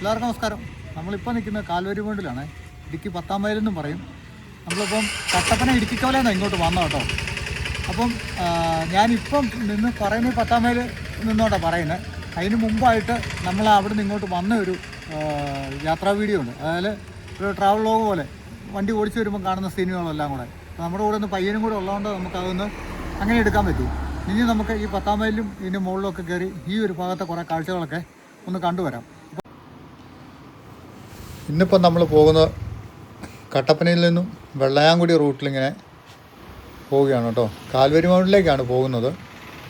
എല്ലാവർക്കും നമസ്കാരം. നമ്മളിപ്പോൾ നിൽക്കുന്ന കാൽവരി പോണ്ടിലാണ് ഇടുക്കി പത്താം മൈലെന്നും പറയും. നമ്മളിപ്പം കട്ടപ്പന ഇടുക്കിക്കോലെന്നാണ് ഇങ്ങോട്ട് വന്നത് കേട്ടോ? അപ്പം ഞാനിപ്പം നിന്ന് പറയുന്നത് പത്താം മൈൽ നിന്നോട്ടാണ് പറയുന്നത് അതിന് മുമ്പായിട്ട് നമ്മൾ അവിടെ നിന്ന് ഇങ്ങോട്ട് വന്ന ഒരു യാത്രാ വീഡിയോ ഉണ്ട്. അതായത് ഒരു ട്രാവൽ ലോഗ് പോലെ. വണ്ടി ഓടിച്ചു വരുമ്പോൾ കാണുന്ന സീനുകളെല്ലാം കൂടെ. നമ്മുടെ കൂടെ ഒന്ന് പയ്യനും കൂടെ ഉള്ളതുകൊണ്ട് നമുക്കതൊന്ന് അങ്ങനെ എടുക്കാൻ പറ്റി. ഇനി നമുക്ക് ഈ പത്താം മൈലിലും ഇതിന്റെ മുകളിലൊക്കെ കയറി ഈ ഒരു ഭാഗത്തെ കുറേ കാഴ്ചകളൊക്കെ ഒന്ന് കണ്ടുവരാം. ഇന്നിപ്പം നമ്മൾ പോകുന്നത് കട്ടപ്പനയിൽ നിന്നും വെള്ളയാങ്കുടി റൂട്ടിലിങ്ങനെ പോവുകയാണ് കേട്ടോ. കാൽവരി മൗണ്ടിലേക്കാണ് പോകുന്നത്.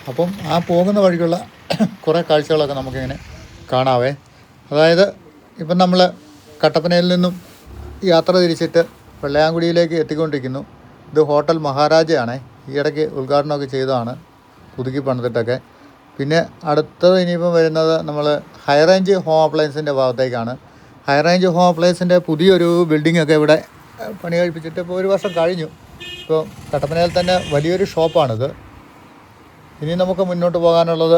അപ്പം ആ പോകുന്ന വഴിക്കുള്ള കുറേ കാഴ്ചകളൊക്കെ നമുക്കിങ്ങനെ കാണാവേ. അതായത് ഇപ്പം നമ്മൾ കട്ടപ്പനയിൽ നിന്നും യാത്ര തിരിച്ചിട്ട് വെള്ളയാങ്കുടിയിലേക്ക് എത്തിക്കൊണ്ടിരിക്കുന്നു. ഇത് ഹോട്ടൽ മഹാരാജയാണ്. ഈ ഇടയ്ക്ക് ഉദ്ഘാടനമൊക്കെ ചെയ്തതാണ് പുതുക്കി പണിതിട്ടൊക്കെ. പിന്നെ അടുത്തത് ഇനിയിപ്പം വരുന്നത് നമ്മൾ ഹൈറേഞ്ച് ഹോം അപ്ലയൻസിന്റെ ഭാഗത്തേക്കാണ്. ഹൈ റേഞ്ച് ഹോം അപ്ലയൻസിന്റെ പുതിയൊരു ബിൽഡിംഗ് ഒക്കെ ഇവിടെ പണി കഴിപ്പിച്ചിട്ട് ഇപ്പോൾ ഒരു വർഷം കഴിഞ്ഞു. ഇപ്പോൾ കട്ടപ്പനയിൽ തന്നെ വലിയൊരു ഷോപ്പാണിത് ഇനി നമുക്ക് മുന്നോട്ട് പോകാനുള്ളത്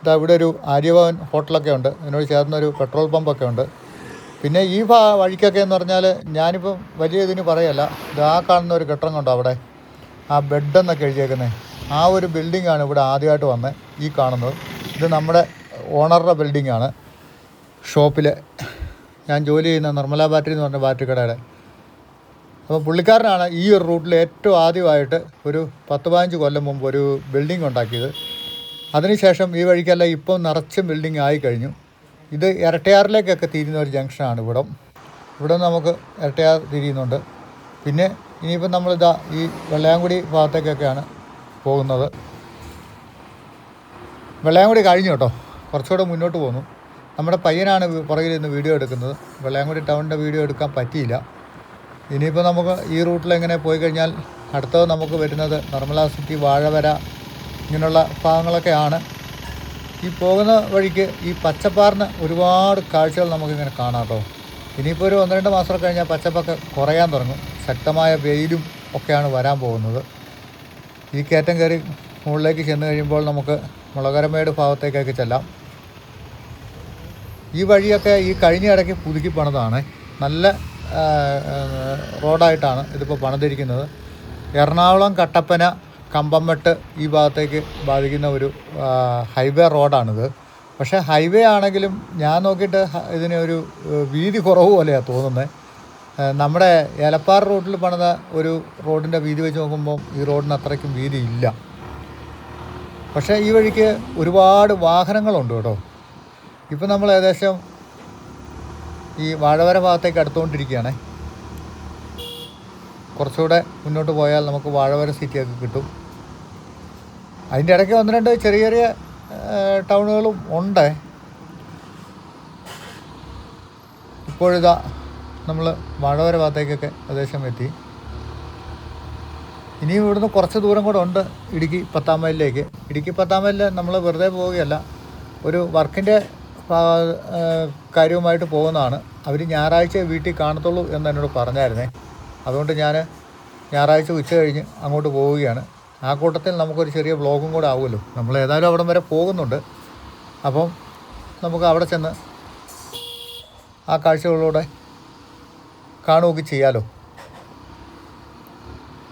ഇതാ ഇവിടെ ഒരു ആര്യഭവൻ ഹോട്ടലൊക്കെ ഉണ്ട്. അതിനോട് ചേർന്നൊരു പെട്രോൾ പമ്പൊക്കെ ഉണ്ട്. പിന്നെ ഈ ഭാ വഴിക്കൊക്കെ എന്ന് പറഞ്ഞാൽ ഞാനിപ്പം വലിയ ഇതിന് പറയല്ല. ഇത് കാണുന്ന ഒരു കെട്ടിടം കൊണ്ടോ അവിടെ? ആ ബെഡ് എന്നൊക്കെ എഴുതിയേക്കുന്നത് ആ ഒരു ബിൽഡിങ്ങാണ് ഇവിടെ ആദ്യമായിട്ട് വന്നത് ഈ കാണുന്നത്. ഇത് നമ്മുടെ ഓണറുടെ ബിൽഡിങ്ങാണ് ഷോപ്പിൽ ഞാൻ ജോലി ചെയ്യുന്ന നിർമ്മല ബാറ്ററി എന്ന് പറഞ്ഞ ബാറ്ററി കടയുടെ. അപ്പോൾ പുള്ളിക്കാരനാണ് ഈ ഒരു റൂട്ടിൽ ഏറ്റവും ആദ്യമായിട്ട് ഒരു പത്ത് പതിനഞ്ച് കൊല്ലം മുമ്പ് ഒരു ബിൽഡിംഗ് ഉണ്ടാക്കിയത്. അതിനുശേഷം ഈ വഴിക്കല്ല ഇപ്പം നിറച്ചും ബിൽഡിംഗ് ആയി കഴിഞ്ഞു. ഇത് ഇരട്ടയാറിലേക്കൊക്കെ തിരിയുന്ന ഒരു ജംഗ്ഷനാണ് ഇവിടം. ഇവിടെ നമുക്ക് ഇരട്ടയാർ തിരിയുന്നുണ്ട്. പിന്നെ ഇനിയിപ്പം നമ്മളിതാ ഈ വെള്ളയാംകുടി ഭാഗത്തേക്കൊക്കെയാണ് പോകുന്നത്. വെള്ളയാംകുടി കഴിഞ്ഞു കേട്ടോ. കുറച്ചുകൂടെ മുന്നോട്ട് പോന്നു. നമ്മുടെ പയ്യനാണ് പുറകിൽ നിന്ന് വീഡിയോ എടുക്കുന്നത്. വെള്ളയാങ്കുടി ടൗണിന്റെ വീഡിയോ എടുക്കാൻ പറ്റിയില്ല. ഇനിയിപ്പോൾ നമുക്ക് ഈ റൂട്ടിൽ എങ്ങനെ പോയി കഴിഞ്ഞാൽ അടുത്തത് നമുക്ക് വരുന്നത് നിർമ്മല സിറ്റി വാഴവര ഇങ്ങനെയുള്ള ഭാഗങ്ങളൊക്കെയാണ് ഈ പോകുന്ന വഴിക്ക് ഈ പച്ചപ്പാറിന് ഒരുപാട് കാഴ്ചകൾ നമുക്കിങ്ങനെ കാണാം കേട്ടോ. ഇനിയിപ്പോൾ ഒരു ഒന്ന് രണ്ട് മാസം കഴിഞ്ഞാൽ പച്ചപ്പൊക്കെ കുറയാൻ തുടങ്ങും. ശക്തമായ വെയിലും ഒക്കെയാണ് വരാൻ പോകുന്നത്. ഈ കയറ്റം കയറി മുകളിലേക്ക് ചെന്ന് കഴിയുമ്പോൾ നമുക്ക് മുളകരമേട് ഭാഗത്തേക്കൊക്കെ ചെല്ലാം. ഈ വഴിയൊക്കെ ഈ കഴിഞ്ഞ ഇടയ്ക്ക് പുതുക്കി പണിതാണ്. നല്ല റോഡായിട്ടാണ് ഇതിപ്പോൾ പണിതിരിക്കുന്നത്. എറണാകുളം കട്ടപ്പന കമ്പംമെട്ട് ഈ ഭാഗത്തേക്ക് ബാധിക്കുന്ന ഒരു ഹൈവേ റോഡാണിത്. പക്ഷേ ഹൈവേ ആണെങ്കിലും ഞാൻ നോക്കിയിട്ട് ഇതിന് ഒരു വീതി കുറവ് പോലെയാണ് തോന്നുന്നത് നമ്മുടെ ഏലപ്പാറ റോഡിൽ പണിത ഒരു റോഡിന്റെ വീതി വെച്ച് നോക്കുമ്പോൾ ഈ റോഡിന് അത്രയ്ക്കും വീതി ഇല്ല പക്ഷേ ഈ വഴിക്ക് ഒരുപാട് വാഹനങ്ങളുണ്ട് കേട്ടോ. ഇപ്പം നമ്മൾ ഏകദേശം ഈ വാഴവര ഭാഗത്തേക്ക് അടുത്തുകൊണ്ടിരിക്കുകയാണ്. കുറച്ചുകൂടെ മുന്നോട്ട് പോയാൽ നമുക്ക് വാഴവര സിറ്റിയൊക്കെ കിട്ടും. അതിന്റെ ഇടയ്ക്ക് ഒന്ന് രണ്ട് ചെറിയ ചെറിയ ടൗണുകളും ഉണ്ട്. ഇപ്പോഴിതാ നമ്മൾ വാഴവര ഭാഗത്തേക്കൊക്കെ ഏകദേശം എത്തി. ഇനിയും ഇവിടുന്ന് കുറച്ച് ദൂരം കൂടെ ഉണ്ട് ഇടുക്കി പത്താം മൈലിലേക്ക്. ഇടുക്കി പത്താം മൈലിൽ നമ്മൾ വെറുതെ പോവുകയല്ല. ഒരു വർക്കിന്റെ കാര്യവുമായിട്ട് പോകുന്നതാണ്. അവർ ഞായറാഴ്ച വീട്ടിൽ കാണത്തുള്ളൂ എന്ന് എന്നോട് പറഞ്ഞായിരുന്നേ. അതുകൊണ്ട് ഞാൻ ഞായറാഴ്ച ഉച്ച കഴിഞ്ഞ് അങ്ങോട്ട് പോവുകയാണ്. ആ കൂട്ടത്തിൽ നമുക്കൊരു ചെറിയ വ്ളോഗും കൂടെ ആവുമല്ലോ. നമ്മൾ ഏതായാലും അവിടം വരെ പോകുന്നുണ്ട്. അപ്പം നമുക്ക് അവിടെ ചെന്ന് ആ കാഴ്ചകളിലൂടെ കാണുകയൊക്കെ ചെയ്യാമല്ലോ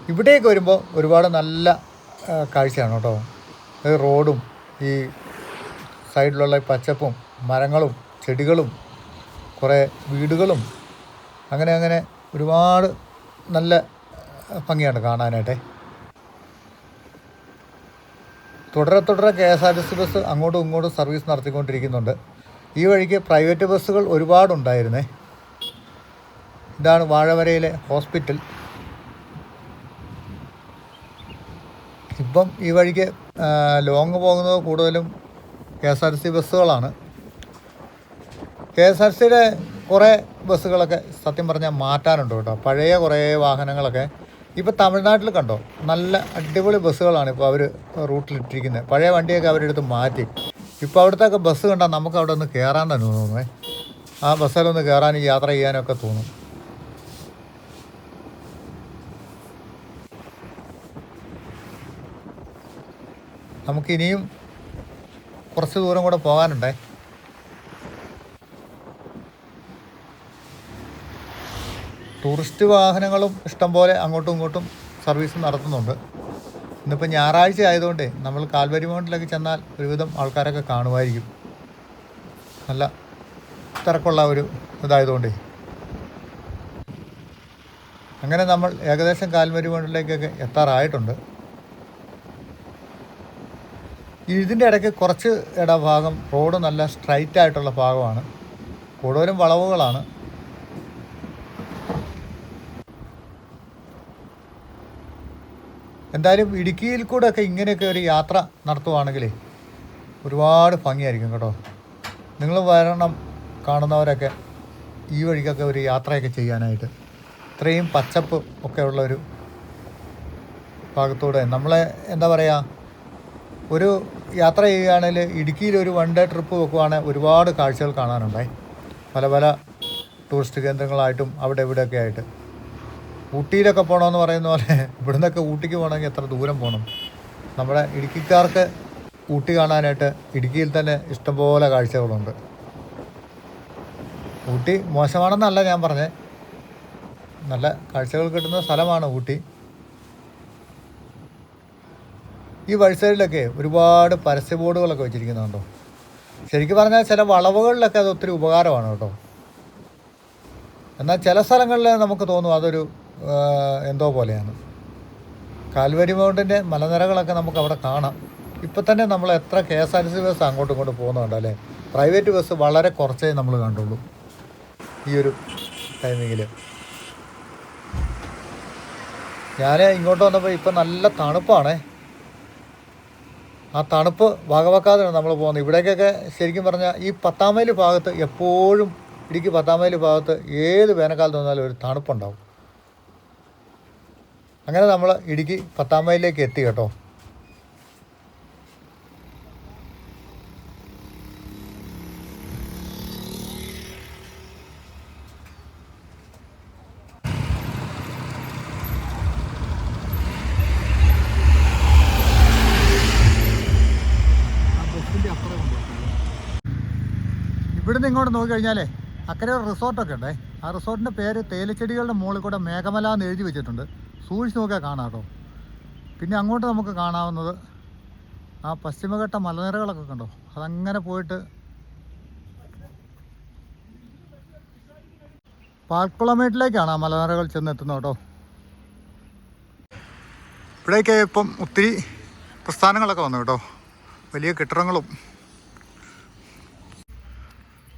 ഇവിടേക്ക് വരുമ്പോൾ ഒരുപാട് നല്ല കാഴ്ചയാണ് കേട്ടോ. റോഡും ഈ സൈഡിലുള്ള പച്ചപ്പും മരങ്ങളും ചെടികളും കുറേ വീടുകളും അങ്ങനെ അങ്ങനെ ഒരുപാട് നല്ല ഭംഗിയാണ് കാണാനായിട്ടേ. തുടരെ തുടരെ K S R T C bus അങ്ങോട്ടും ഇങ്ങോട്ടും സർവീസ് നടത്തിക്കൊണ്ടിരിക്കുന്നുണ്ട്. ഈ വഴിക്ക് പ്രൈവറ്റ് ബസ്സുകൾ ഒരുപാടുണ്ടായിരുന്നേ. ഇതാണ് വാഴവരയിലെ ഹോസ്പിറ്റൽ. ഇപ്പം ഈ വഴിക്ക് ലോങ് പോകുന്നത് കൂടുതലും K S R T C ബസ്സുകളാണ്. K S R സിയുടെ കുറേ ബസ്സുകളൊക്കെ സത്യം പറഞ്ഞാൽ മാറ്റാനുണ്ട് കേട്ടോ. പഴയ കുറേ വാഹനങ്ങളൊക്കെ ഇപ്പോൾ തമിഴ്നാട്ടിൽ കണ്ടോ? നല്ല അടിപൊളി ബസ്സുകളാണ് ഇപ്പോൾ അവർ റൂട്ടിലിട്ടിരിക്കുന്നത്. പഴയ വണ്ടിയൊക്കെ അവരെടുത്ത് മാറ്റി. ഇപ്പോൾ അവിടുത്തെ ബസ് കണ്ടാൽ നമുക്ക് അവിടെ ഒന്ന് കയറാൻ തന്നെ തോന്നുന്നേ. ആ ബസ്സിലൊന്ന് കയറാനും യാത്ര ചെയ്യാനൊക്കെ തോന്നും. നമുക്കിനിയും കുറച്ച് ദൂരം കൂടെ പോകാനുണ്ടേ? ടൂറിസ്റ്റ് വാഹനങ്ങളും ഇഷ്ടംപോലെ അങ്ങോട്ടും ഇങ്ങോട്ടും സർവീസ് നടത്തുന്നുണ്ട്. ഇന്നിപ്പോൾ ഞായറാഴ്ച ആയതുകൊണ്ട് നമ്മൾ കാൽവരി മൗണ്ടിലൊക്കെ ചെന്നാൽ ഒരുവിധം ആൾക്കാരൊക്കെ കാണുമായിരിക്കും. നല്ല തിരക്കുള്ള ഒരു ഇതായതുകൊണ്ടേ. അങ്ങനെ നമ്മൾ ഏകദേശം കാൽവരി മൗണ്ടിലേക്കൊക്കെ എത്താറായിട്ടുണ്ട്. ഇതിന്റെ ഇടയ്ക്ക് കുറച്ച് ഇടഭാഗം റോഡ് നല്ല സ്ട്രൈറ്റ് ആയിട്ടുള്ള ഭാഗമാണ്. കൂടുതലും വളവുകളാണ്. എന്തായാലും ഇടുക്കിയിൽ കൂടെ ഒക്കെ ഇങ്ങനെയൊക്കെ ഒരു യാത്ര നടത്തുവാണെങ്കിലേ ഒരുപാട് ഭംഗിയായിരിക്കും കേട്ടോ. നിങ്ങൾ വരണം കാണുന്നവരൊക്കെ ഈ വഴിക്കൊക്കെ ഒരു യാത്രയൊക്കെ ചെയ്യാനായിട്ട്. ഇത്രയും പച്ചപ്പ് ഒക്കെ ഉള്ള ഒരു ഭാഗത്തൂടെ നമ്മളെ എന്താ പറയുക ഒരു യാത്ര ചെയ്യുകയാണെങ്കിൽ ഇടുക്കിയിൽ ഒരു വൺ ഡേ ട്രിപ്പ് വെക്കുവാണെങ്കിൽ ഒരുപാട് കാഴ്ചകൾ കാണാനുണ്ടായി. പല പല ടൂറിസ്റ്റ് കേന്ദ്രങ്ങളായിട്ടും അവിടെ ഇവിടെയൊക്കെ ആയിട്ട്. ഊട്ടിയിലൊക്കെ പോകണമെന്ന് പറയുന്ന പോലെ ഇവിടെ നിന്നൊക്കെ ഊട്ടിക്ക് പോകണമെങ്കിൽ എത്ര ദൂരം പോകണം? നമ്മുടെ ഇടുക്കിക്കാർക്ക് ഊട്ടി കാണാനായിട്ട് ഇടുക്കിയിൽ തന്നെ ഇഷ്ടംപോലെ കാഴ്ചകളുണ്ട്. ഊട്ടി മോശമാണെന്നല്ല ഞാൻ പറഞ്ഞത് നല്ല കാഴ്ചകൾ കിട്ടുന്ന സ്ഥലമാണ് ഊട്ടി. ഈ വഴി സൈഡിലൊക്കെ ഒരുപാട് പരസ്യ ബോർഡുകളൊക്കെ വെച്ചിരിക്കുന്നുണ്ടോ? ശരിക്കും പറഞ്ഞാൽ ചില വളവുകളിലൊക്കെ അത് ഒത്തിരി ഉപകാരമാണ് കേട്ടോ. എന്നാൽ ചില സ്ഥലങ്ങളിൽ നമുക്ക് തോന്നും അതൊരു എന്തോ പോലെയാണ്. കാൽവരി മൗണ്ടിന്റെ മലനിരകളൊക്കെ നമുക്ക് അവിടെ കാണാം. ഇപ്പം തന്നെ നമ്മൾ എത്ര K S R T C bus അങ്ങോട്ടും ഇങ്ങോട്ടും പോകുന്നുണ്ട് അല്ലേ? പ്രൈവറ്റ് ബസ് വളരെ കുറച്ചേ നമ്മൾ കണ്ടുള്ളൂ ഈ ഒരു ടൈമിങ്ങിൽ ഞാൻ ഇങ്ങോട്ട് വന്നപ്പോൾ ഇപ്പം നല്ല തണുപ്പാണേ. ആ തണുപ്പ് വകവെക്കാതെയാണ് നമ്മൾ പോകുന്നത്. ഇവിടേക്കൊക്കെ ശരിക്കും പറഞ്ഞാൽ ഈ പത്താം മൈൽ ഭാഗത്ത് എപ്പോഴും ഇടുക്കി പത്താം മൈൽ ഭാഗത്ത് ഏത് വേനൽക്കാലത്ത് വന്നാലും ഒരു തണുപ്പുണ്ടാവും. അങ്ങനെ നമ്മൾ ഇടുക്കി പത്താം മൈലിലേക്ക് എത്തി കേട്ടോ. ഇവിടുന്ന് ഇങ്ങോട്ട് നോക്കിക്കഴിഞ്ഞാലേ അക്കരെ ഒരു റിസോർട്ടൊക്കെ ഉണ്ടേ. ആ റിസോർട്ടിന്റെ പേര് തേയിലച്ചെടികളുടെ മുകളിൽ കൂടെ മേഘമല എന്ന് എഴുതി വെച്ചിട്ടുണ്ട്. സൂക്ഷിച്ച് നോക്കിയാൽ പിന്നെ അങ്ങോട്ട് നമുക്ക് കാണാവുന്നത് ആ പശ്ചിമഘട്ട മലനിരകളൊക്കെ കണ്ടോ? അതങ്ങനെ പോയിട്ട് പാൽക്കുളമേട്ടിലേക്കാണ് ആ മലനിരകൾ ചെന്നെത്തുന്നത് കേട്ടോ. ഇവിടേക്ക് ഇപ്പം ഒത്തിരി പ്രസ്ഥാനങ്ങളൊക്കെ വന്നു കേട്ടോ. വലിയ കെട്ടിടങ്ങളും.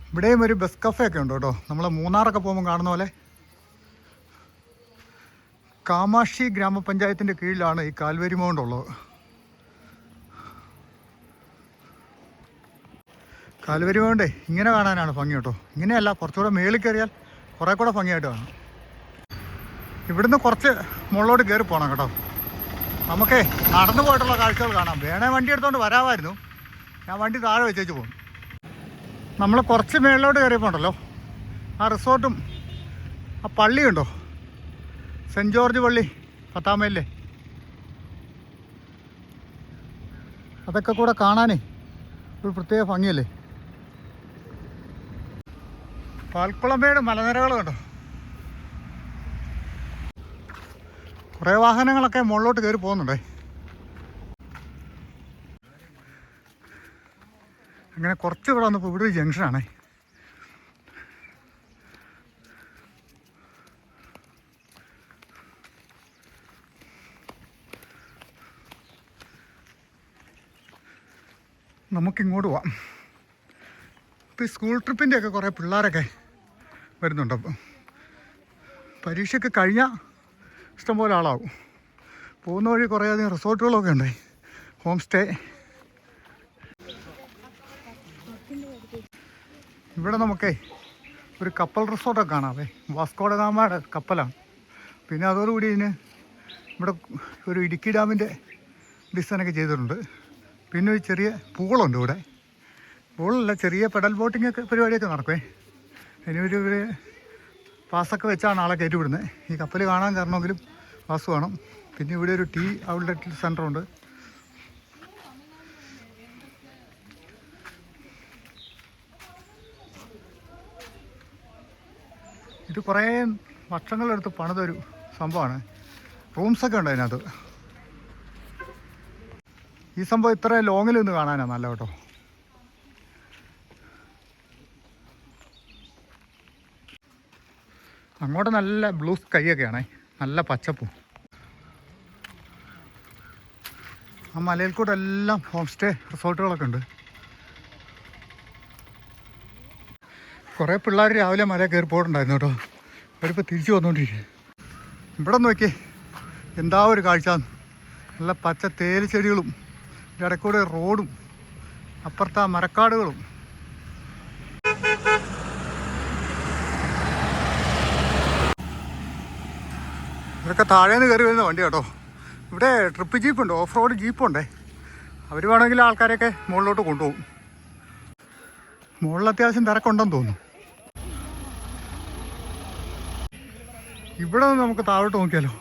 ഇവിടെയും ഒരു ബസ് കഫേ ഒക്കെ ഉണ്ട് കേട്ടോ. നമ്മൾ മൂന്നാറൊക്കെ പോകുമ്പോൾ കാണുന്ന പോലെ കാമാക്ഷി ഗ്രാമപഞ്ചായത്തിന്റെ കീഴിലാണ് ഈ കാൽവരി മൗണ്ട് ഉള്ളത് കാൽവരി മൗണ്ടേ ഇങ്ങനെ കാണാനാണ് ഭംഗി കേട്ടോ. ഇങ്ങനെയല്ല കുറച്ചുകൂടെ മേളിൽ കയറിയാൽ കുറേ കൂടെ ഭംഗിയായിട്ട് കാണാം. ഇവിടുന്ന് കുറച്ച് മുകളിലോട്ട് കയറി പോകണം കേട്ടോ. നമുക്കേ നടന്നു പോയിട്ടുള്ള കാഴ്ചകൾ കാണാം. വേണേ വണ്ടി എടുത്തുകൊണ്ട് വരാമായിരുന്നു. ഞാൻ വണ്ടി താഴെ വെച്ചേച്ച് പോകും. നമ്മൾ കുറച്ച് മേളിലോട്ട് കയറിയപ്പോണ്ടല്ലോ ആ റിസോർട്ടും ആ പള്ളിയുണ്ടോ? സെന്റ് ജോർജ് പള്ളി പത്താം മൈലിലെ. അതൊക്കെ കൂടെ കാണാനേ ഒരു പ്രത്യേക ഭംഗിയല്ലേ? പാൽക്കുളമ്പയുടെ മലനിരകൾ കണ്ടോ? കുറേ വാഹനങ്ങളൊക്കെ മുകളിലോട്ട് കയറി പോകുന്നുണ്ടേ. അങ്ങനെ കുറച്ച് ഇവിടെ വന്നപ്പോൾ ഇവിടെ ഒരു ജംഗ്ഷനാണേ. നമുക്കിങ്ങോട്ട് പോവാം. ഇപ്പോൾ ഈ സ്കൂൾ ട്രിപ്പിന്റെ ഒക്കെ കുറേ പിള്ളേരൊക്കെ വരുന്നുണ്ട്? അപ്പം പരീക്ഷയൊക്കെ കഴിഞ്ഞാൽ ഇഷ്ടംപോലെ ആളാവും. പോകുന്ന വഴി കുറേ കുറേയധികം റിസോർട്ടുകളൊക്കെ ഉണ്ട്. Home stay. ഇവിടെ നമുക്കേ ഒരു കപ്പൽ റിസോർട്ടൊക്കെ കാണാവേ വാസ്കോഡ ഗാമയുടെ കപ്പലാണ്. പിന്നെ അതോടുകൂടി ഇതിന് ഇവിടെ ഒരു ഇടുക്കി ഡാമിന്റെ ഡിസൈനൊക്കെ ചെയ്തിട്ടുണ്ട്. പിന്നെ ഒരു ചെറിയ പൂളുണ്ട് ഇവിടെ. പൂളല്ല ചെറിയ പെഡൽ ബോട്ടിംഗ് ഒക്കെ പരിപാടിയൊക്കെ നടക്കുവേ. ഇനി ഒരു പാസ്സൊക്കെ വെച്ചാണ് ആളെ കയറ്റി വിടുന്നത്. ഈ കപ്പൽ കാണാൻ കയറണമെങ്കിലും പാസ് വേണം. പിന്നെ ഇവിടെ ഒരു ടീ ഔട്ട്ലെറ്റ് സെന്ററുണ്ട് ഇത് കുറേ വർഷങ്ങളെടുത്ത് പണിതൊരു സംഭവമാണ്. റൂംസൊക്കെ ഉണ്ട് അതിനകത്ത്. ഈ സംഭവം ഇത്ര ലോങ്ങിൽ നിന്ന് കാണാനാണ് നല്ല കേട്ടോ. അങ്ങോട്ട് നല്ല ബ്ലൂ സ്കൈ ഒക്കെയാണേ നല്ല പച്ചപ്പും. ആ മലയിൽ കൂടെ എല്ലാം ഹോം സ്റ്റേ റിസോർട്ടുകളൊക്കെ ഉണ്ട്. കുറേ പിള്ളേർ രാവിലെ മല കയറി പോയിട്ടുണ്ടായിരുന്നു കേട്ടോ. അവരിപ്പോൾ തിരിച്ചു വന്നുകൊണ്ടിരിക്കുക ഇവിടെ നോക്കിയേ. എന്താ ഒരു കാഴ്ച? നല്ല പച്ച തേയിലച്ചെടികളും ഇതിന്റെ ഇടയ്ക്കൂടെ റോഡും അപ്പുറത്തെ ആ മരക്കാടുകളും. ഇതൊക്കെ താഴേന്ന് കയറി വരുന്ന വണ്ടി കേട്ടോ. ഇവിടെ ട്രിപ്പ് ജീപ്പുണ്ട് ഓഫ് റോഡ് ജീപ്പുണ്ടേ അവർ വേണമെങ്കിൽ ആൾക്കാരെയൊക്കെ മുകളിലോട്ട് കൊണ്ടുപോകും. മുകളിൽ അത്യാവശ്യം തിരക്കുണ്ടെന്ന് തോന്നുന്നു. ഇവിടെ നമുക്ക് താഴോട്ട് നോക്കിയാലോ.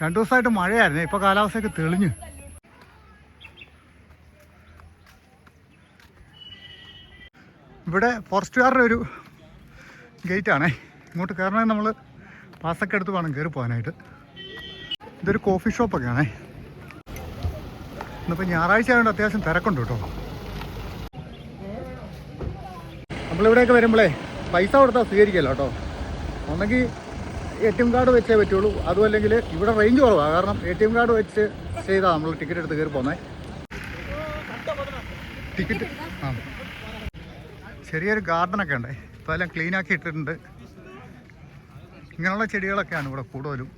രണ്ടു ദിവസമായിട്ട് മഴയായിരുന്നു. ഇപ്പോൾ കാലാവസ്ഥയൊക്കെ തെളിഞ്ഞു. ഇവിടെ ഫോറസ്റ്റുകാരുടെ ഒരു ഗേറ്റാണേ. ഇങ്ങോട്ട് കയറണമെങ്കിൽ നമ്മൾ പാസ്സൊക്കെ എടുത്ത് വേണം കയറി പോകാനായിട്ട്. ഇതൊരു കോഫി ഷോപ്പൊക്കെയാണേ. ഇന്നിപ്പോൾ ഞായറാഴ്ച ആയതുകൊണ്ട് അത്യാവശ്യം തിരക്കുണ്ട് കേട്ടോ. നമ്മളിവിടെയൊക്കെ വരുമ്പോഴേ പൈസ കൊടുത്താൽ സ്വീകരിക്കല്ലോ കേട്ടോ. ഒന്നെങ്കിൽ എ ടി എം കാർഡ് വെച്ചേ പറ്റുള്ളൂ. അതും അല്ലെങ്കിൽ ഇവിടെ റേഞ്ച് കുറവാണ് കാരണം എ ടി എം കാർഡ് വെച്ച് ചെയ്താൽ നമ്മൾ ടിക്കറ്റ് എടുത്ത് കയറി പോന്നേ. ടിക്കറ്റ് ആ. ചെറിയൊരു ഗാർഡനൊക്കെ ഉണ്ട്. ഇപ്പോൾ എല്ലാം ക്ലീൻ ആക്കി ഇട്ടിട്ടുണ്ട്. ഇങ്ങനെയുള്ള ചെടികളൊക്കെയാണ് ഇവിടെ കൂടുതലും.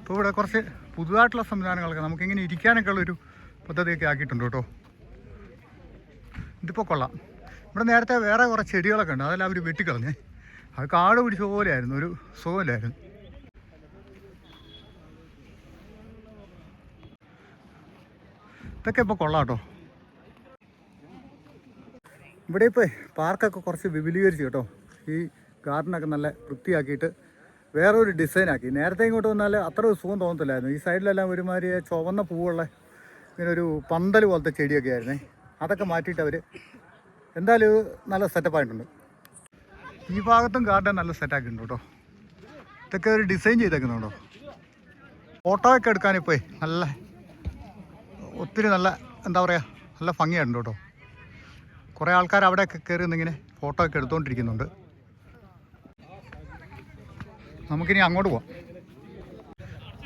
ഇപ്പോൾ ഇവിടെ കുറച്ച് പുതുതായിട്ടുള്ള സംവിധാനങ്ങളൊക്കെ നമുക്കിങ്ങനെ ഇരിക്കാനൊക്കെ ഉള്ളൊരു പദ്ധതിയൊക്കെ ആക്കിയിട്ടുണ്ട് കേട്ടോ. ഇതിപ്പോൾ കൊള്ളാം. ഇവിടെ നേരത്തെ വേറെ കുറേ ചെടികളൊക്കെ ഉണ്ട്. അതെല്ലാം അവർ വെട്ടിക്കളഞ്ഞേ. അത് കാട് പിടിച്ച പോലെയായിരുന്നു. ഒരു സുഖമില്ലായിരുന്നു. ഇതൊക്കെ ഇപ്പോൾ കൊള്ളാട്ടോ. ഇവിടെ ഇപ്പോൾ പാർക്കൊക്കെ കുറച്ച് വിപുലീകരിച്ചു കേട്ടോ. ഈ ഗാർഡനൊക്കെ നല്ല വൃത്തിയാക്കിയിട്ട് വേറെ ഒരു ഡിസൈനാക്കി. നേരത്തെ ഇങ്ങോട്ട് വന്നാൽ അത്ര സുഖം തോന്നത്തില്ലായിരുന്നു. ഈ സൈഡിലെല്ലാം ഒരുമാതിരി ചുവന്ന പൂവുള്ള ഇങ്ങനെ ഒരു പന്തൽ പോലത്തെ ചെടിയൊക്കെ ആയിരുന്നേ. അതൊക്കെ മാറ്റിയിട്ട് അവർ എന്തായാലും നല്ല സെറ്റപ്പായിട്ടുണ്ട് ഈ ഭാഗത്തും ഗാർഡൻ നല്ല സെറ്റാക്കിയിട്ടുണ്ട് കേട്ടോ. ഇതൊക്കെ ഒരു ഡിസൈൻ ചെയ്തേക്കുന്നുണ്ടോ ഫോട്ടോ ഒക്കെ എടുക്കാനിപ്പോയി നല്ല ഒത്തിരി നല്ല എന്താ പറയുക നല്ല ഭംഗിയായിട്ടുണ്ട് കേട്ടോ. കുറേ ആൾക്കാർ അവിടെയൊക്കെ കയറി നിന്നിങ്ങനെ ഫോട്ടോ ഒക്കെ എടുത്തുകൊണ്ടിരിക്കുന്നുണ്ട് നമുക്കിനി അങ്ങോട്ട് പോവാം.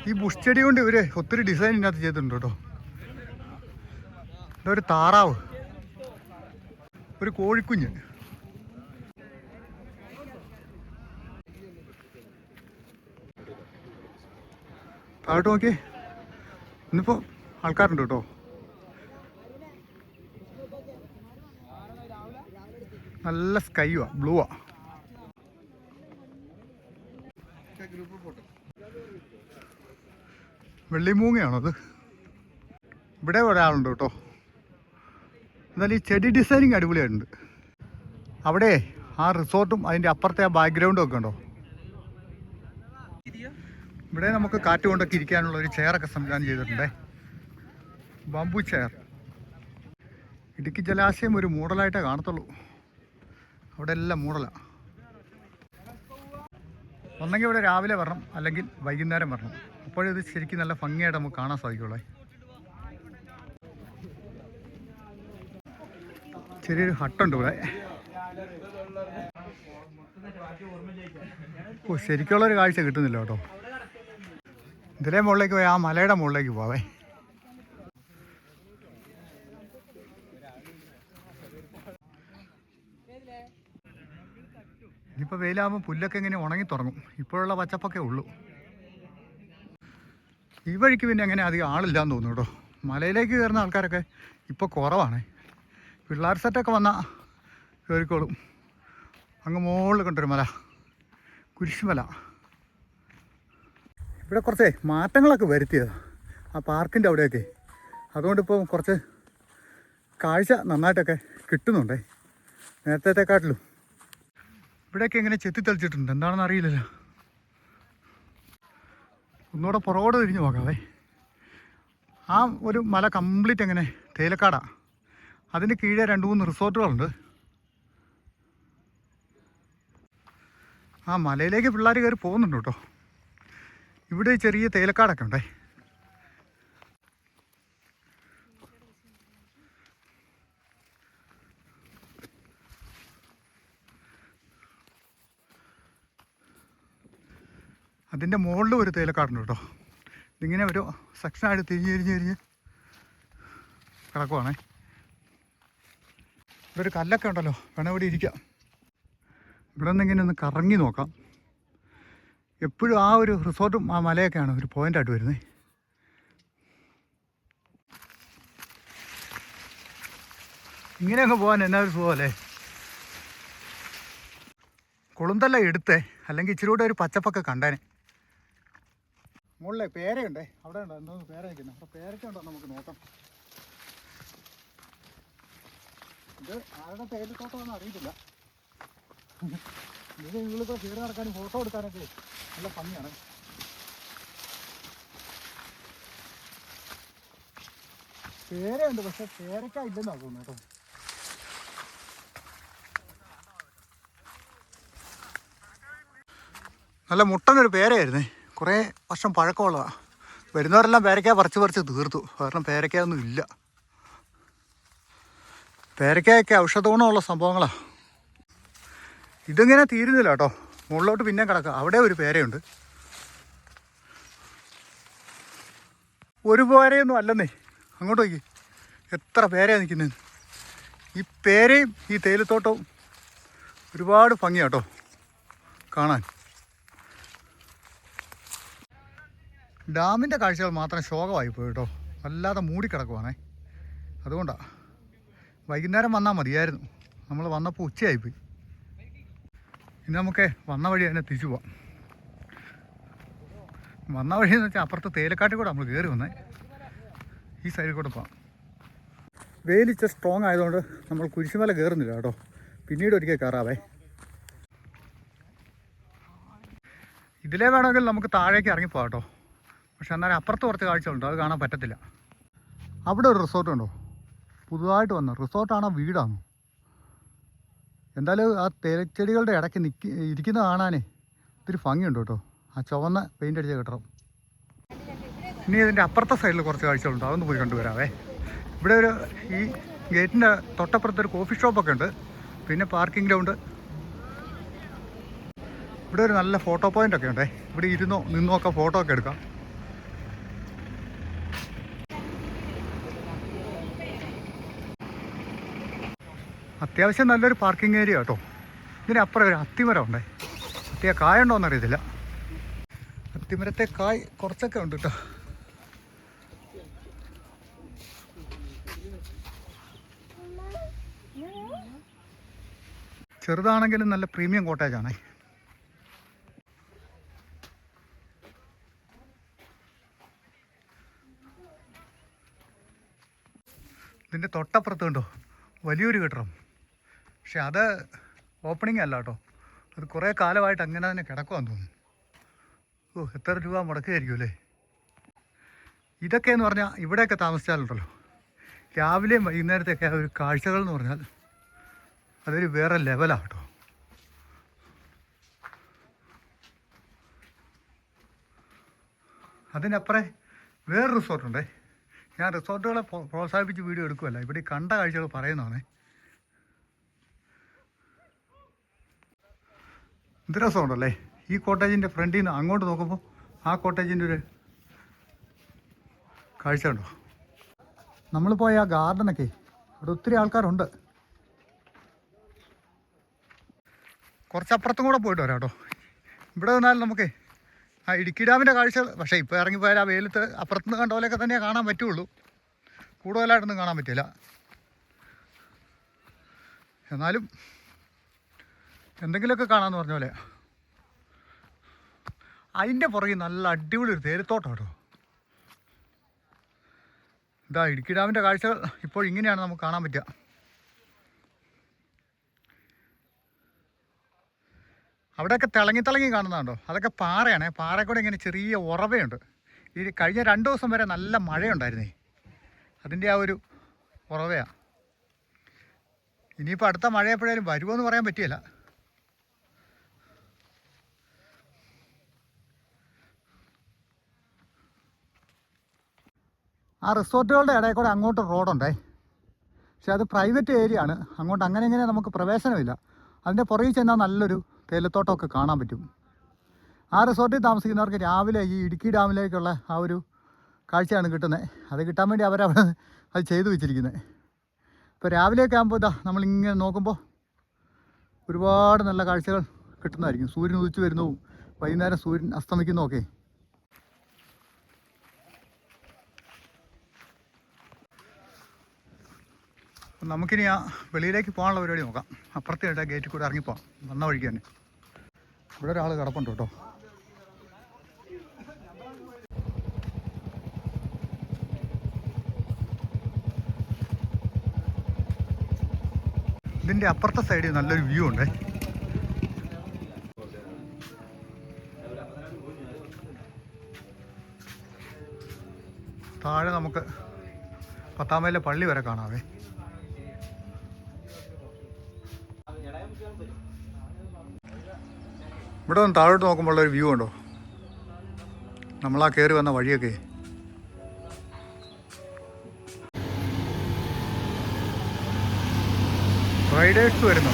ഈ ബുഷ് ചെടി കൊണ്ട് ഇവർ ഒത്തിരി ഡിസൈൻ ഇതിനകത്ത് ചെയ്തിട്ടുണ്ട് കേട്ടോ. ഇതൊരു താറാവ്. ഒരു കോഴിക്കുഞ്ഞ്. താഴോട്ട് നോക്കി ഇന്നിപ്പോൾ ആൾക്കാരുണ്ട് കേട്ടോ. നല്ല സ്കൈവാ ബ്ലൂവാ. അത് ഇവിടെ ഒരാളുണ്ട് കേട്ടോ. എന്നാലും ഈ ചെടി ഡിസൈനിങ് അടിപൊളിയായിട്ടുണ്ട്. അവിടെ ആ റിസോർട്ടും അതിന്റെ അപ്പുറത്തെ ആ ബാക്ക്ഗ്രൗണ്ടും ഒക്കെ ഉണ്ടോ? ഇവിടെ നമുക്ക് കാറ്റ് കൊണ്ടൊക്കെ ഇരിക്കാനുള്ള ഒരു ചെയറൊക്കെ സംവിധാനം ചെയ്തിട്ടുണ്ടേ. ബംബു ചെയർ. ഇടുക്കി ജലാശയം ഒരു മൂടലായിട്ടേ കാണത്തുള്ളൂ. അവിടെ എല്ലാം മൂടലാണ് ഒന്നെങ്കിൽ ഇവിടെ രാവിലെ വരണം അല്ലെങ്കിൽ വൈകുന്നേരം വരണം. ഇത് ശരിക്കും നല്ല ഭംഗിയായിട്ട് നമുക്ക് കാണാൻ സാധിക്കുള്ളേ. ചെറിയൊരു ഹട്ടുണ്ട് ഇവിടെ. ഓ ശരിക്കുള്ളൊരു കാഴ്ച കിട്ടുന്നില്ല കേട്ടോ. ഇതിലെ മുകളിലേക്ക് പോയി ആ മലയുടെ മുകളിലേക്ക് പോവേ ഇനിയിപ്പോൾ വെയിലാകുമ്പോൾ പുല്ലൊക്കെ ഇങ്ങനെ ഉണങ്ങി തുടങ്ങും. ഇപ്പോഴുള്ള പച്ചപ്പൊക്കെ ഉള്ളൂ. ഈ വഴിക്ക് പിന്നെ അങ്ങനെ അധികം ആളില്ലാന്ന് തോന്നുന്നു കേട്ടോ. മലയിലേക്ക് കയറുന്ന ആൾക്കാരൊക്കെ ഇപ്പോൾ കുറവാണ്. പിള്ളേർ സെറ്റൊക്കെ വന്നാൽ കയറിക്കോളും. അങ്ങ് മുകളിൽ കൊണ്ടൊരു മല. കുരിശുമല. ഇവിടെ കുറച്ച് മാറ്റങ്ങളൊക്കെ വരുത്തിയതാണ് ആ പാർക്കിന്റെ അവിടെയൊക്കെ. അതുകൊണ്ട് ഇപ്പോൾ കുറച്ച് കാഴ്ച നന്നായിട്ടൊക്കെ കിട്ടുന്നുണ്ടേ. നേരത്തേക്കാട്ടിലും. ഇവിടെയൊക്കെ എങ്ങനെ ചെത്തി തെളിച്ചിട്ടുണ്ട്? എന്താണെന്ന് അറിയില്ലല്ലോ. ഒന്നുകൂടെ പുറകോട് തിരിഞ്ഞു നോക്കാവേ ആ ഒരു മല കംപ്ലീറ്റ് എങ്ങനെ? തേയിലക്കാടാ. അതിന് കീഴെ രണ്ട് മൂന്ന് റിസോർട്ടുകളുണ്ട്. ആ മലയിലേക്ക് പിള്ളേർ കയറി പോകുന്നുണ്ട് കേട്ടോ. ഇവിടെ ചെറിയ തേയിലക്കാടൊക്കെ ഉണ്ടേ. അതിന്റെ മുകളിൽ ഒരു തേയിലക്കാടുണ്ട് കേട്ടോ. ഇതിങ്ങനെ ഒരു സെക്ഷനായിട്ട് തിരിഞ്ഞ് തിരിഞ്ഞ് തിരിഞ്ഞ് കിടക്കുവാണേ. ഒരു കല്ലൊക്കെ ഉണ്ടല്ലോ. വേണം ഇവിടെ ഇരിക്കാം. ഇവിടെ നിന്ന് ഇങ്ങനെ ഒന്ന് കറങ്ങി നോക്കാം. എപ്പോഴും ആ ഒരു റിസോർട്ടും ആ മലയൊക്കെയാണ് ഒരു പോയിന്റായിട്ട് വരുന്നത് ഇങ്ങനെയൊക്കെ പോകാൻ എന്നാ ഒരു സുഖമല്ലേ? കുളുന്തല്ല എടുത്തേ. അല്ലെങ്കിൽ ഇച്ചിരി കൂടെ ഒരു പച്ചപ്പൊക്കെ കണ്ടേനെ. മുകളിലെ പേരയുണ്ടേ? അവിടെ ഉണ്ടോ? എന്തോ പേര നിൽക്കുന്നത് അപ്പോൾ പേരയ്ക്ക ഉണ്ടോ നമുക്ക് നോക്കാം. ഇത് ആരുടെ തേയിലത്തോട്ടമാണെന്ന് അറിയത്തില്ല. ഇത് നിങ്ങളിപ്പോൾ കയറി നടക്കാനും ഫോട്ടോ എടുക്കാനൊക്കെ നല്ല ഭംഗിയാണ്. പേരയുണ്ട് പക്ഷെ പേരക്ക ഇല്ലെന്നാ തോന്നുന്നു കേട്ടോ. നല്ല മുട്ടനൊരു പേരയായിരുന്നേ. കുറേ വർഷം പഴക്കമുള്ളതാണ് വരുന്നവരെല്ലാം പേരയ്ക്ക പറിച്ച് പറിച്ച് തീർത്തു. കാരണം പേരയ്ക്കൊന്നും ഇല്ല. പേരയ്ക്കയൊക്കെ ഔഷധ ഗുണമുള്ള സംഭവങ്ങളാണ് ഇതിങ്ങനെ തീരുന്നില്ല കേട്ടോ. മുകളിലോട്ട് പിന്നെ കിടക്കുക അവിടെ ഒരു പേരയുണ്ട്. ഒരു പേരയൊന്നും അല്ലെന്നേ. അങ്ങോട്ട് നോക്കി. എത്ര പേരയാണ് നിൽക്കുന്നത് ഈ പേരയും ഈ തേയിലത്തോട്ടവും ഒരുപാട് ഭംഗിയാട്ടോ കാണാൻ. ഡാമിന്റെ കാഴ്ചകൾ മാത്രം ശോകമായി പോയി കേട്ടോ. വല്ലാതെ മൂടിക്കിടക്കുവാണേ. അതുകൊണ്ടാണ് വൈകുന്നേരം വന്നാൽ മതിയായിരുന്നു. നമ്മൾ വന്നപ്പോൾ ഉച്ചയായിപ്പോയി. ഇനി നമുക്ക് വന്ന വഴി തന്നെ തിരിച്ചു പോവാം. വന്ന വഴി എന്ന് വെച്ചാൽ അപ്പുറത്ത് തേലക്കാട്ടിൽ കൂടെ നമ്മൾ കയറി വന്നേ. ഈ സൈഡിൽ കൂടെ പോവാം. വെയിലിച്ച സ്ട്രോങ് ആയതുകൊണ്ട് നമ്മൾ കുരിശുമല കയറുന്നില്ല കേട്ടോ. പിന്നീട് ഒരിക്കൽ കയറാവേ ഇതിലേ വേണമെങ്കിൽ നമുക്ക് താഴേക്ക് ഇറങ്ങിപ്പോവാം കേട്ടോ. പക്ഷെ എന്നാലും അപ്പുറത്ത് കുറച്ച് കാഴ്ചകളുണ്ട്. അത് കാണാൻ പറ്റത്തില്ല. അവിടെ ഒരു റിസോർട്ട് ഉണ്ടോ? പുതുതായിട്ട് വന്ന. റിസോർട്ടാണോ വീടാണോ? എന്തായാലും ആ തേച്ചെടികളുടെ ഇടയ്ക്ക് നിൽക്കി ഇരിക്കുന്ന കാണാനേ ഒത്തിരി ഭംഗിയുണ്ട് കേട്ടോ. ആ ചുവന്ന പെയിന്റ് അടിച്ച കെട്ടണം ഇനി ഇതിന്റെ അപ്പുറത്തെ സൈഡിൽ കുറച്ച് കാഴ്ചകളുണ്ട്. അതൊന്ന് പോയി കണ്ടുവരാവേ. ഇവിടെ ഒരു ഈ ഗേറ്റിന്റെ തൊട്ടപ്പുറത്ത് ഒരു കോഫി ഷോപ്പൊക്കെ ഉണ്ട്. പിന്നെ പാർക്കിംഗ് ഗ്രൗണ്ട് ഇവിടെ ഒരു നല്ല ഫോട്ടോ പോയിന്റ് ഒക്കെ ഉണ്ടേ. ഇവിടെ ഇരുന്നോ നിന്നോ ഒക്കെ ഫോട്ടോ ഒക്കെ എടുക്കാം. അത്യാവശ്യം നല്ലൊരു പാർക്കിംഗ് ഏരിയ കേട്ടോ ഇതിനപ്പുറം ഒരു അത്തിമരം ഉണ്ടേ. അത്തിയ കായ ഉണ്ടോ എന്നറിയത്തില്ല. അത്തിമരത്തെ കായ് കുറച്ചൊക്കെ ഉണ്ട് കേട്ടോ ചെറുതാണെങ്കിലും നല്ല പ്രീമിയം കോട്ടേജ് ആണേ. ഇതിന്റെ തൊട്ടപ്പുറത്ത് കണ്ടോ? വലിയൊരു കെട്ടിടം. പക്ഷെ അത് ഓപ്പണിംഗ് അല്ല കേട്ടോ. അത് കുറേ കാലമായിട്ട് അങ്ങനെ തന്നെ കിടക്കുവാന്ന് തോന്നുന്നു. ഓ എത്ര രൂപ മുടക്കുകയായിരിക്കും അല്ലേ? ഇതൊക്കെ എന്ന് പറഞ്ഞാൽ ഇവിടെയൊക്കെ താമസിച്ചാലുണ്ടല്ലോ. രാവിലെയും വൈകുന്നേരത്തെയൊക്കെ ആ ഒരു കാഴ്ചകൾ എന്ന് പറഞ്ഞാൽ അതൊരു വേറെ ലെവലാണ് കേട്ടോ. അതിനപ്പുറേ വേറെ റിസോർട്ടുണ്ടേ ഞാൻ റിസോർട്ടുകളെ പ്രോത്സാഹിപ്പിച്ച് വീഡിയോ എടുക്കുമല്ല ഇവിടെ കണ്ട കാഴ്ചകൾ പറയുന്നതാണേ. ഇത് രസമുണ്ടല്ലേ? ഈ കോട്ടേജിന്റെ ഫ്രണ്ടിൽ നിന്ന് അങ്ങോട്ട് നോക്കുമ്പോൾ ആ കോട്ടേജിന്റെ ഒരു കാഴ്ച ഉണ്ടോ നമ്മൾ പോയ ആ ഗാർഡനൊക്കെ അവിടെ ഒത്തിരി ആൾക്കാരുണ്ട്. കുറച്ചപ്പുറത്തും കൂടെ പോയിട്ട് വരാം കേട്ടോ. ഇവിടെ വന്നാൽ നമുക്ക് ആ ഇടുക്കി ഡാമിന്റെ കാഴ്ചകൾ പക്ഷേ ഇപ്പോൾ ഇറങ്ങിപ്പോയാൽ ആ വെയിലത്ത് അപ്പുറത്തുനിന്ന് കണ്ട പോലെയൊക്കെ തന്നെ കാണാൻ പറ്റുള്ളൂ. കൂടുതലായിട്ടൊന്നും കാണാൻ പറ്റില്ല. എന്നാലും എന്തെങ്കിലുമൊക്കെ കാണാമെന്ന് പറഞ്ഞ പോലെ. അതിന്റെ പുറകിൽ നല്ല അടിപൊളി ഒരു തേരത്തോട്ടം കേട്ടോ. ഇതാ ഇടുക്കി ഡാമിന്റെ കാഴ്ചകൾ ഇപ്പോൾ ഇങ്ങനെയാണ് നമുക്ക് കാണാൻ പറ്റുക. അവിടെയൊക്കെ തിളങ്ങി തിളങ്ങി കാണുന്നതാണ്ടോ അതൊക്കെ പാറയാണ്. പാറ ഇങ്ങനെ ചെറിയ ഉറവയുണ്ട്. ഈ കഴിഞ്ഞ രണ്ട് ദിവസം വരെ നല്ല മഴയുണ്ടായിരുന്നേ. അതിന്റെ ആ ഒരു ഉറവയാണ് ഇനിയിപ്പോൾ അടുത്ത മഴ എപ്പോഴേലും വരുമോ എന്ന് പറയാൻ പറ്റിയല്ല. ആ റിസോർട്ടുകളുടെ ഇടയിൽ കൂടെ അങ്ങോട്ട് റോഡുണ്ടേ. പക്ഷെ അത് പ്രൈവറ്റ് ഏരിയ ആണ്. അങ്ങോട്ട് അങ്ങനെ ഇങ്ങനെ നമുക്ക് പ്രവേശനമില്ല. അതിന്റെ പുറകിൽ ചെന്നാൽ നല്ലൊരു തേയിലത്തോട്ടമൊക്കെ കാണാൻ പറ്റും. ആ റിസോർട്ടിൽ താമസിക്കുന്നവർക്ക് രാവിലെ ഈ ഇടുക്കി ഡാമിലേക്കുള്ള ആ ഒരു കാഴ്ചയാണ് കിട്ടുന്നത്. അത് കിട്ടാൻ വേണ്ടി അവരവിടെ അത് ചെയ്തു വെച്ചിരിക്കുന്നത്. ഇപ്പോൾ രാവിലെയൊക്കെ ആകുമ്പോൾ ഇതാ നമ്മളിങ്ങനെ നോക്കുമ്പോൾ ഒരുപാട് നല്ല കാഴ്ചകൾ കിട്ടുന്നതായിരിക്കും. സൂര്യൻ ഉദിച്ചു വരുന്നതും വൈകുന്നേരം സൂര്യൻ അസ്തമിക്കുന്നതും ഒക്കെ നമുക്കിനി ആ വെളിയിലേക്ക് പോകാനുള്ള പരിപാടി നോക്കാം. അപ്പുറത്തെ ഗേറ്റിൽ കൂടെ ഇറങ്ങിപ്പോകാം വന്ന വഴിക്ക് തന്നെ. ഇവിടെ ഒരാൾ കിടപ്പുണ്ട് കേട്ടോ. ഇതിന്റെ അപ്പുറത്തെ സൈഡിൽ നല്ലൊരു വ്യൂ ഉണ്ട്. താഴെ നമുക്ക് പത്താമയിലെ പള്ളി വരെ കാണാവേ. ഇവിടെ നിന്ന് താഴോട്ട് നോക്കുമ്പോൾ ഉള്ളൊരു വ്യൂ ഉണ്ടോ നമ്മളാ കയറി വന്ന വഴിയൊക്കെ. റൈഡേഴ്സ് വരുന്നു?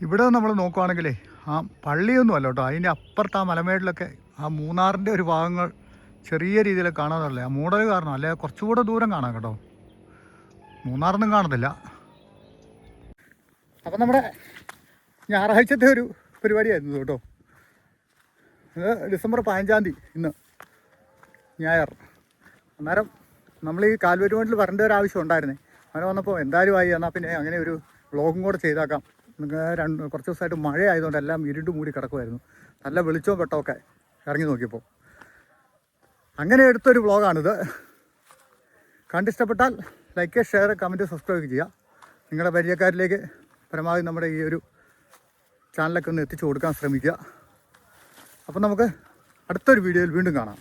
ഇവിടെ നമ്മൾ നോക്കുവാണെങ്കിലേ ആ പള്ളിയൊന്നും അല്ല കേട്ടോ. അതിന്റെ അപ്പുറത്ത് ആ മലമേടിലൊക്കെ ആ മൂന്നാറിന്റെ ഒരു ഭാഗങ്ങൾ ചെറിയ രീതിയിൽ കാണാറുള്ളേ ആ മൂടൽ കാരണം അല്ലെ? കുറച്ചുകൂടെ ദൂരം കാണാം കേട്ടോ. മൂന്നാറൊന്നും കാണത്തില്ല. അപ്പം നമ്മുടെ ഞായറാഴ്ചത്തെ ഒരു പരിപാടിയായിരുന്നു കേട്ടോ. ഡിസംബർ പതിനഞ്ചാം തീയതി ഇന്ന് ഞായർ. അന്നേരം നമ്മൾ ഈ കാൽവരുമോണ്ടിൽ വരേണ്ട ഒരു ആവശ്യം ഉണ്ടായിരുന്നേ. അങ്ങനെ വന്നപ്പോൾ എന്തായാലും ആയി എന്നാൽ പിന്നെ അങ്ങനെ ഒരു വ്ളോഗും കൂടെ ചെയ്താക്കാം. രണ്ട് കുറച്ച് ദിവസമായിട്ട് മഴ ആയതുകൊണ്ട് എല്ലാം ഇരുണ്ട് മൂടി കിടക്കുമായിരുന്നു നല്ല വെളിച്ചവും വെട്ടമൊക്കെ ഇറങ്ങി നോക്കിയപ്പോൾ അങ്ങനെ എടുത്തൊരു വ്ളോഗാണിത് കണ്ടിഷ്ടപ്പെട്ടാൽ ലൈക്ക് ഷെയർ കമന്റ് സബ്സ്ക്രൈബ് ചെയ്യുക നിങ്ങളുടെ പരിചയക്കാരിലേക്ക് പരമാവധി നമ്മുടെ ഈ ഒരു ചാനലൊക്കെ ഒന്ന് എത്തിച്ചു കൊടുക്കാൻ ശ്രമിക്കുക. അപ്പം നമുക്ക് അടുത്തൊരു വീഡിയോയിൽ വീണ്ടും കാണാം.